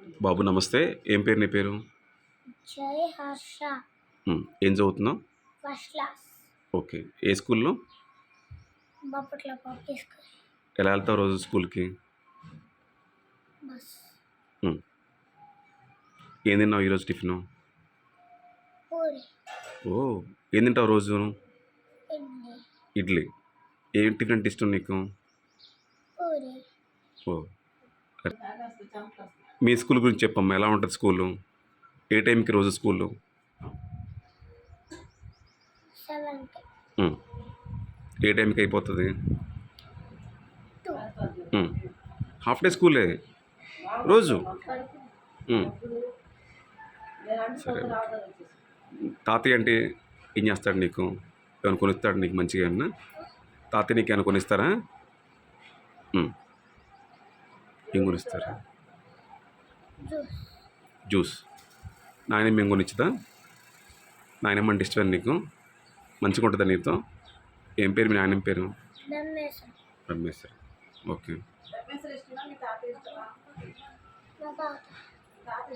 బాబు నమస్తే. ఏం పేరు నీ పేరు? జై హర్ష. ఉమ్, ఏం చదువుతున్నావు? First class. ఓకే. ఏ స్కూల్లో? Bapatla public school. ఎలా వెళ్తావు రోజు స్కూల్కి? బస్. ఉమ్. ఏం తిన్నావు ఈరోజు టిఫిన్? పూరి. ఓ ఏం తింటావు రోజు? ఇడ్లీ. ఇడ్లీ. ఏం టిఫిన్ అంటే ఇష్టం నీకు? పూరి. ఓ. మీ స్కూల్ గురించి చెప్పమ్మా. ఎలా ఉంటుంది స్కూలు? ఏ టైంకి రోజు స్కూలు. ఏ టైంకి అయిపోతుంది. హాఫ్ డే స్కూలే? రోజు. సరే. తాతయ్య అంటే ఏం చేస్తాడు నీకు? ఏమైనా కొనిస్తాడు నీకు మంచిగా ఏమన్నా? తాతయ్య నీకు ఏమైనా కొనిస్తారా. ఏం కొనిస్తారా? జ్యూస్. నాయనమ్మ ఏం కొనిచ్చుదా? నాయనమ్మ అంటే ఇష్టం నీకు? మంచిగా ఉంటుందా నీతో? ఏం పేరు మీ నాయనమ్మ పేరు? రమేశ్వర్ ఓకే. మా తాత